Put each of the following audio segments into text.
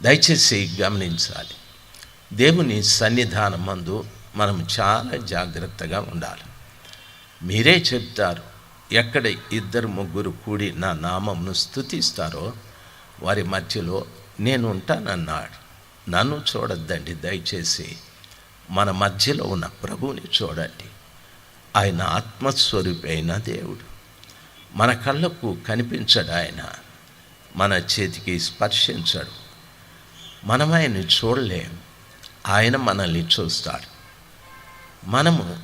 దయచేసి గమనించాలి. దేవుని సన్నిధానం మందు మనం చాలా జాగ్రత్తగా ఉండాలి. మీరే చెప్తారు ఎక్కడ ఇద్దరు ముగ్గురు కూడి నా నామంను స్థుతిస్తారో వారి మధ్యలో నేను ఉంటానన్నాడు. నన్ను చూడొద్దండి దయచేసి మన మధ్యలో ఉన్న ప్రభువుని చూడండి. ఆయన ఆత్మస్వరూపి అయిన దేవుడు. మన కళ్ళకు కనిపించడు ఆయన మన చేతికి స్పర్శించడు. మనం ఆయన్ని చూడలేం. ఆయన మనల్ని చూస్తాడు. మనము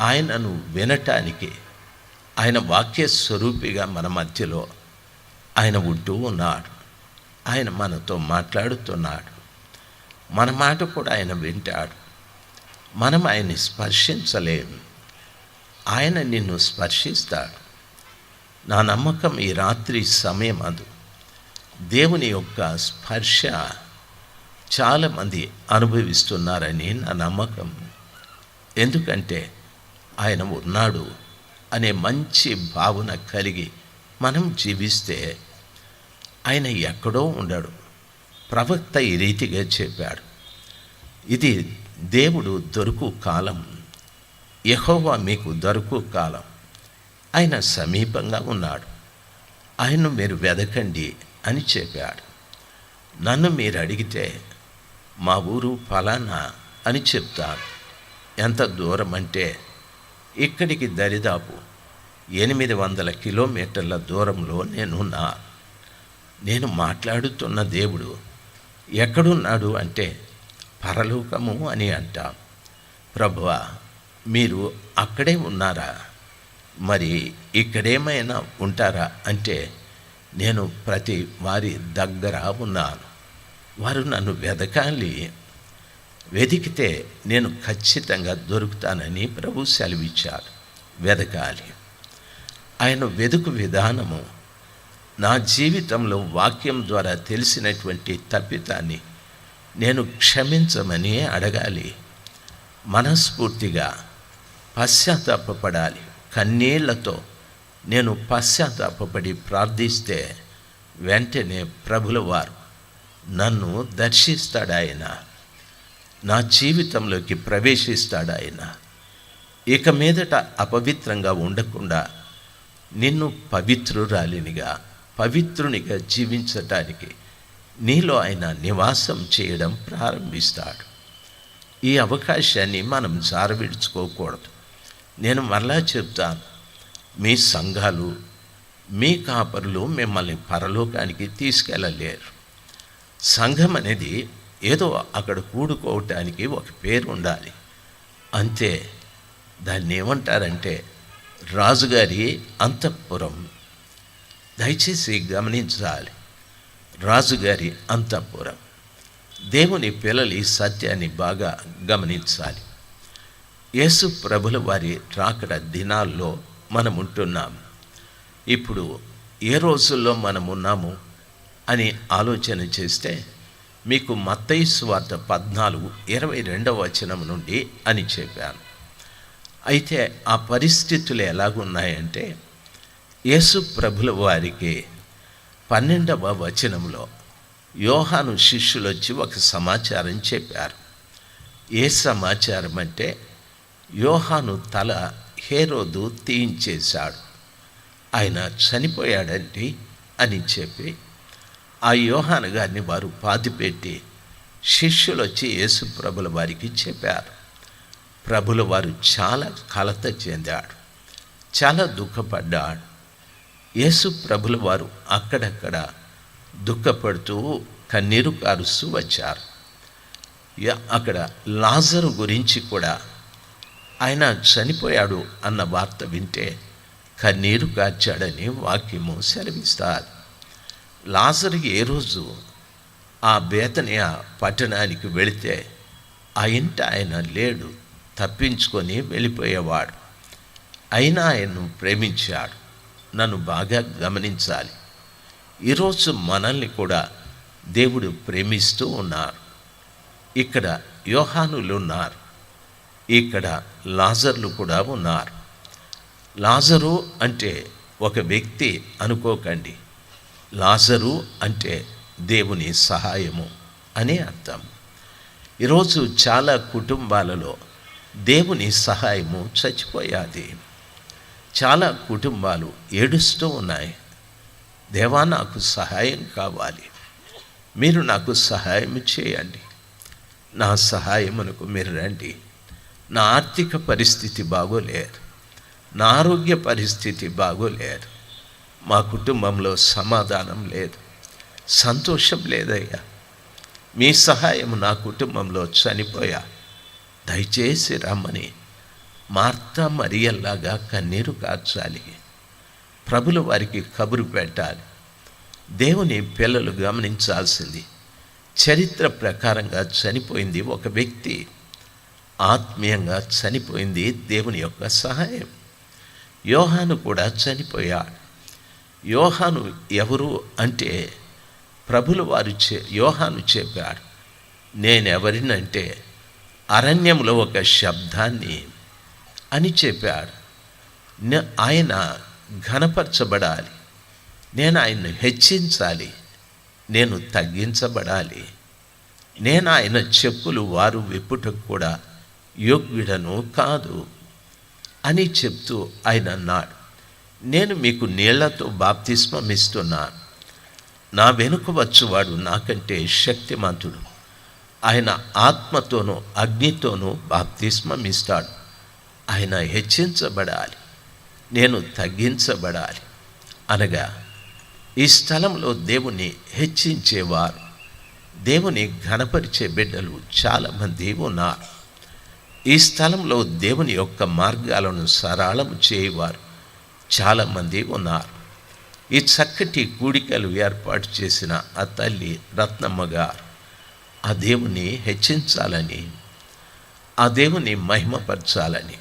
ఆయనను వినటానికి ఆయన వాక్య స్వరూపిగా మన మధ్యలో ఆయన ఉంటూ ఉన్నాడు. ఆయన మనతో మాట్లాడుతున్నాడు. మన మాట కూడా ఆయన వింటాడు. మనం ఆయన్ని స్పర్శించలేము ఆయన నిన్ను స్పర్శిస్తాడు. నా నమ్మకం ఈ రాత్రి సమయం అది. దేవుని యొక్క స్పర్శ చాలామంది అనుభవిస్తున్నారని నా నమ్మకం. ఎందుకంటే ఆయన ఉన్నాడు అనే మంచి భావన కలిగి మనం జీవిస్తే ఆయన ఎక్కడో ఉండడు. ప్రవక్త ఈ రీతిగా చెప్పాడు. ఇది దేవుడు దొరుకు కాలం. యహోవా మీకు దొరుకు కాలం. ఆయన సమీపంగా ఉన్నాడు. ఆయన్ను మీరు వెదకండి అని చెప్పాడు. నన్ను మీరు అడిగితే మా ఊరు ఫలానా అని చెప్తాను ఎంత దూరం అంటే ఇక్కడికి దరిదాపు ఎనిమిది వందల కిలోమీటర్ల దూరంలో నేనున్నా. నేను మాట్లాడుతున్న దేవుడు ఎక్కడున్నాడు అంటే పరలోకము అని అంటాం. ప్రభువ మీరు అక్కడే ఉన్నారా? మరి ఇక్కడేమైనా ఉంటారా? అంటే నేను ప్రతి వారి దగ్గర ఉన్నాను. వారు నన్ను వెదకాలి వెతికితే నేను ఖచ్చితంగా దొరుకుతానని ప్రభు సెలవిచ్చాడు వెదకాలి. ఆయన వెదుకు విధానము నా జీవితంలో వాక్యం ద్వారా తెలిసినటువంటి తప్పితాన్ని నేను క్షమించమని అడగాలి. మనస్ఫూర్తిగా పశ్చాత్తాపడాలి కన్నీళ్ళతో నేను పశ్చాత్తాపడి ప్రార్థిస్తే వెంటనే ప్రభుల వారు నన్ను దర్శిస్తాడు ఆయన నా జీవితంలోకి ప్రవేశిస్తాడు ఆయన ఇక మీదట అపవిత్రంగా ఉండకుండా నిన్ను పవిత్రురాలినిగా పవిత్రునిగా జీవించటానికి నీలో ఆయన నివాసం చేయడం ప్రారంభిస్తాడు. ఈ అవకాశాన్ని మనం జారవిడుచుకోకూడదు. నేను మరలా చెప్తాను. మీ సంఘాలు మీ కాపరులు మిమ్మల్ని పరలోకానికి తీసుకెళ్ళలేరు సంఘం అనేది ఏదో అక్కడ కూడుకోవటానికి ఒక పేరు ఉండాలి అంతే దాన్ని ఏమంటారంటే రాజుగారి అంతఃపురం. దయచేసి గమనించాలి రాజుగారి అంతఃపురం. దేవుని పిల్లలు ఈ సత్యాన్ని బాగా గమనించాలి. యేసు ప్రభుల వారి రాకడ దినాల్లో మనం ఉంటున్నాం ఇప్పుడు ఏ రోజుల్లో మనం ఉన్నాము అని ఆలోచన చేస్తే మీకు మత్తయి సువార్త పద్నాలుగు ఇరవై రెండవ వచనం నుండి అని చెప్పాను. అయితే ఆ పరిస్థితులు ఎలాగున్నాయంటే యేసు ప్రభుల వారికి పన్నెండవ వచనంలో యోహాను శిష్యులు వచ్చి ఒక సమాచారం చెప్పారు. ఏ సమాచారం అంటే యోహాను తల హేరోదు తీయించేశాడు. ఆయన చనిపోయాడండి అని చెప్పి ఆ యోహాను గారిని వారు పాతిపెట్టి శిష్యులు వచ్చి యేసు ప్రభుల వారికి చెప్పారు. ప్రభుల వారు చాలా కలత చెందాడు చాలా దుఃఖపడ్డాడు యేసు ప్రభుల వారు అక్కడక్కడ దుఃఖపడుతూ కన్నీరు కారుస్తూ వచ్చారు. యా- అక్కడ లాజరు గురించి కూడా ఆయన చనిపోయాడు అన్న వార్త వింటే కన్నీరు కార్చాడని వాక్యము సెలవిస్తారు లాజరు ఏ రోజు ఆ బేతనియా పట్టణానికి వెళితే ఆ ఇంట ఆయన లేడు తప్పించుకొని వెళ్ళిపోయేవాడు. అయినా ఆయన్ను ప్రేమించాడు. నన్ను బాగా గమనించాలి. ఈరోజు మనల్ని కూడా దేవుడు ప్రేమిస్తూ ఉన్నారు. ఇక్కడ యోహానులు ఉన్నారు. ఇక్కడ లాజర్లు కూడా ఉన్నారు. లాజరు అంటే ఒక వ్యక్తి అనుకోకండి. లాజరు అంటే దేవుని సహాయము అని అర్థం. ఈరోజు చాలా కుటుంబాలలో దేవుని సహాయము చచ్చిపోయాది. చాలా కుటుంబాలు ఏడుస్తూ ఉన్నాయి. దేవా నాకు సహాయం కావాలి. మీరు నాకు సహాయం చేయండి. నా సహాయమునకు మీరు రండి. నా ఆర్థిక పరిస్థితి బాగోలేరు. నా ఆరోగ్య పరిస్థితి బాగోలేరు. మా కుటుంబంలో సమాధానం లేదు. సంతోషం లేదయ్యా. మీ సహాయం నా కుటుంబంలో చనిపోయా. దయచేసి రమ్మని. మార్త మరియల్లాగా కన్నీరు కార్చాలి. ప్రభులు వారికి కబురు పెట్టాలి. దేవుని పిల్లలు గమనించాల్సింది. చరిత్ర ప్రకారంగా చనిపోయింది ఒక వ్యక్తి. ఆత్మీయంగా చనిపోయింది దేవుని యొక్క సహాయం. యోహాను కూడా చనిపోయాడు. యోహాను ఎవరు అంటే ప్రభులు వారు చే యోహాను చెప్పాడు నేనెవరినంటే అరణ్యంలో ఒక శబ్దాన్ని అని చెప్పాడు ఆయన ఘనపరచబడాలి. నేను ఆయన్ను హెచ్చించాలి. నేను తగ్గించబడాలి. నేను ఆయన చెప్పులు వారు విప్పుటకు కూడా యోగ్యుడను కాదు అని చెప్తూ ఆయన అన్నాడు. నేను మీకు నీళ్ళతో బాప్తిస్మమిస్తున్నా నా వెనుక వచ్చువాడు నాకంటే శక్తిమంతుడు. ఆయన ఆత్మతోనూ అగ్నితోనూ బాప్తిస్మమిస్తాడు. ఆయన హెచ్చించబడాలి. నేను తగ్గించబడాలి. అనగా ఈ స్థలంలో దేవుని హెచ్చించేవారు. దేవుని ఘనపరిచే బిడ్డలు చాలామంది ఉన్నారు. ఈ స్థలంలో దేవుని యొక్క మార్గాలను సరళం చేయవారు. చాలామంది ఉన్నారు. ఈ చక్కటి కూడికలు ఏర్పాటు చేసిన ఆ తల్లి రత్నమ్మ గారు ఆ దేవుని హెచ్చించాలని ఆ దేవుని మహిమపరచాలని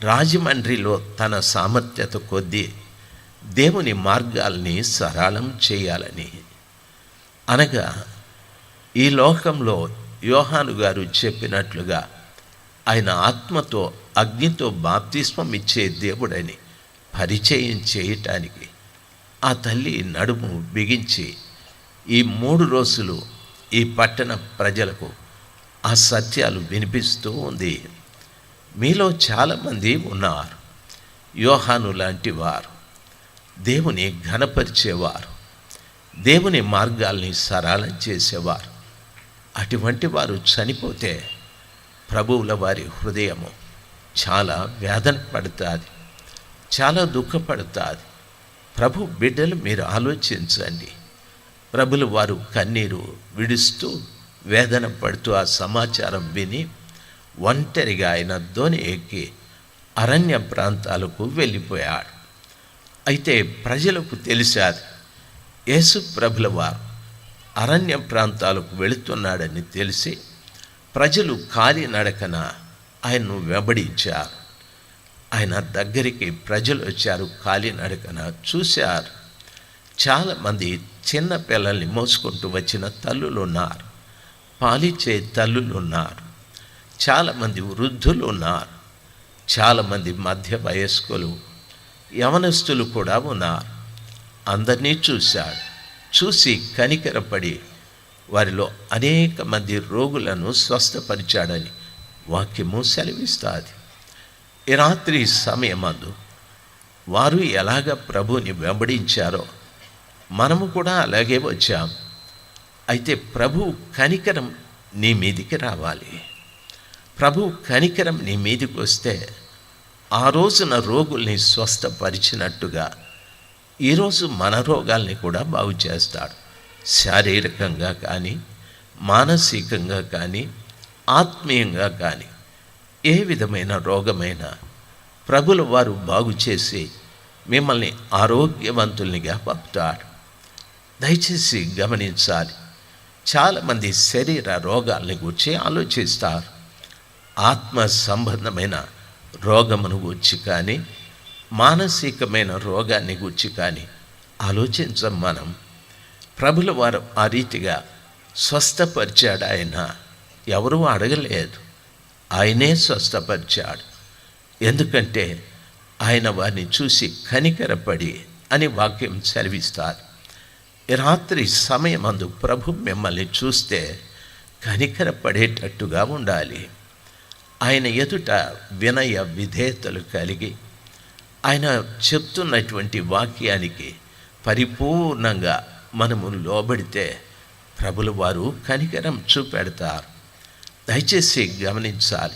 రాజమండ్రిలో తన సామర్థ్యత కొద్దీ దేవుని మార్గాల్ని సరళం చేయాలని. అనగా ఈ లోకంలో యోహాను గారు చెప్పినట్లుగా ఆయన ఆత్మతో అగ్నితో బాప్తిస్వం ఇచ్చే దేవుడని. పరిచయం చేయటానికి ఆ తల్లి నడుము బిగించి ఈ మూడు రోజులు ఈ పట్టణ ప్రజలకు ఆ సత్యాలు వినిపిస్తూ ఉంది. మీలో చాలామంది ఉన్నారు. యోహాను లాంటి వారు. దేవుని ఘనపరిచేవారు. దేవుని మార్గాల్ని సరళం చేసేవారు. అటువంటి వారు చనిపోతే ప్రభువుల వారి హృదయము చాలా వేదన పడుతుంది. చాలా దుఃఖపడుతుంది ప్రభు బిడ్డలు మీరు ఆలోచించండి. ప్రభులు వారు కన్నీరు విడుస్తూ వేదన పడుతూ ఆ సమాచారం విని ఒంటరిగా ఆయన ధోని ఎక్కి అరణ్య ప్రాంతాలకు వెళ్ళిపోయాడు. అయితే ప్రజలకు తెలిసాది యేసు ప్రభుల వారు అరణ్య ప్రాంతాలకు వెళుతున్నాడని తెలిసి ప్రజలు కాలినడకన ఆయన్ను వెంబడించారు. ఆయన దగ్గరికి ప్రజలు వచ్చారు కాలినడకన చూశారు. చాలామంది చిన్న పిల్లల్ని మోసుకుంటూ వచ్చిన తల్లులు ఉన్నారు. పాలిచ్చే తల్లులు ఉన్నారు. చాలామంది వృద్ధులు ఉన్నారు. చాలామంది మధ్య వయస్కులు యవనస్తులు కూడా ఉన్నారు. అందరినీ చూశాడు. చూసి కనికరపడి వారిలో అనేక మంది రోగులను స్వస్థపరిచాడని వాక్యము సెలవిస్తుంది. ఈ రాత్రి సమయమందు వారు ఎలాగ ప్రభుని వెంబడించారో మనము కూడా అలాగే వచ్చాం. అయితే ప్రభు కనికరం నీ మీదికి రావాలి. ప్రభు కనికరం నీ మీదికి వస్తే ఆ రోజున రోగుల్ని స్వస్థపరిచినట్టుగా ఈరోజు మన రోగాల్ని కూడా బాగు చేస్తాడు. శారీరకంగా కానీ మానసికంగా కానీ ఆత్మీయంగా కానీ. ఏ విధమైన రోగమైనా ప్రభుల వారు బాగు చేసి మిమ్మల్ని ఆరోగ్యవంతుల్నిగా పంపుతాడు దయచేసి గమనించాలి. చాలామంది శరీర రోగాల్ని గురించి ఆలోచిస్తారు. ఆత్మ సంబంధమైన రోగమును గురించి కానీ మానసికమైన రోగాన్ని గురించి కానీ ఆలోచించం మనం. ప్రభుల వారు ఆ రీతిగా స్వస్థపరిచాడు ఆయన. ఎవరూ అడగలేదు. ఆయనే స్వస్థపరిచాడు. ఎందుకంటే ఆయన వారిని చూసి కనికరపడి అని వాక్యం సెలవిస్తారు. రాత్రి రాత్రి సమయమందు ప్రభు మిమ్మల్ని చూస్తే కనికరపడేటట్టుగా ఉండాలి. ఆయన ఎదుట వినయ విధేయతలు కలిగి ఆయన చెప్తున్నటువంటి వాక్యానికి పరిపూర్ణంగా మనము లోబడితే ప్రభులు వారు కనికరం చూపెడతారు. దయచేసి గమనించాలి.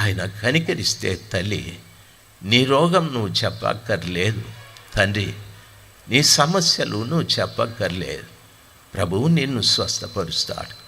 ఆయన కనికరిస్తే తల్లి నీ రోగం నువ్వు చెప్పక్కర్లేదు. తండ్రి నీ సమస్యలు నువ్వు చెప్పక్కర్లేదు. ప్రభువు నిన్ను స్వస్థపరుస్తాడు.